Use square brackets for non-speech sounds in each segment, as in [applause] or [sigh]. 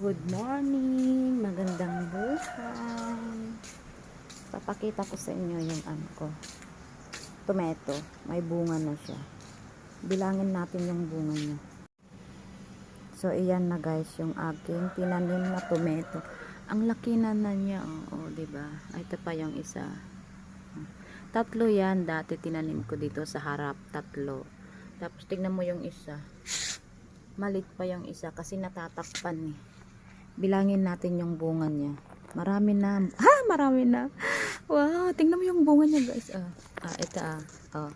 Good morning, magandang buhay. Papakita ko sa inyo yung ano ko. Tomato, may bunga na siya. Bilangin natin yung bunga niya. So, iyan na guys, yung aking tinanim na tomato. Ang laki na na niya, oh, oh 'di ba? Ay, ito pa yung isa. Tatlo yan, dati tinanim ko dito sa harap, tatlo. Tapos, tignan mo yung isa. Malit pa yung isa kasi natatakpan eh. Bilangin natin yung bunga niya. Marami na. Ha, [laughs] marami na. Wow, tingnan mo yung bunga niya, guys. Ah, ah ito ah. Oh.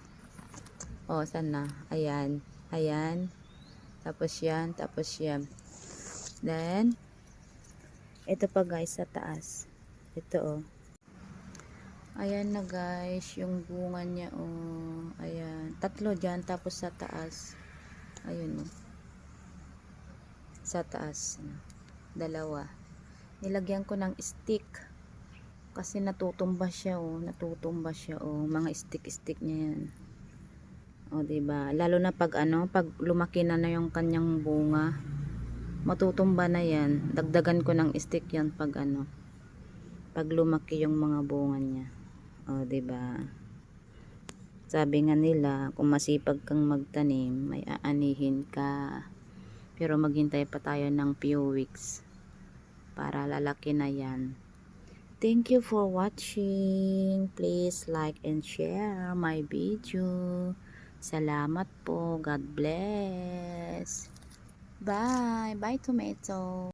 Oh, saan na? Ayan. Ayan. Tapos yan, tapos yan. Then, ito pa guys sa taas. Ito oh. Ayan na guys, yung bunga niya oh. Ayan. Tatlo dyan, tapos sa taas. Ayun oh. Sa taas. Dalawa. Nilagyan ko ng stick. Kasi natutumba siya oh. Natutumba siya oh. Mga stick-stick niya yan. O, oh, diba? Lalo na pag ano, pag lumaki na na yung kanyang bunga, matutumba na yan. Dagdagan ko ng stick yan pag ano, pag lumaki yung mga bunga niya. O, oh, diba? Sabi nga nila, kung masipag kang magtanim, may aanihin ka. Pero maghintay pa tayo ng few weeks para lalaki na yan. Thank you for watching. Please like and share my video. Salamat po. God bless. Bye. Bye, tomato.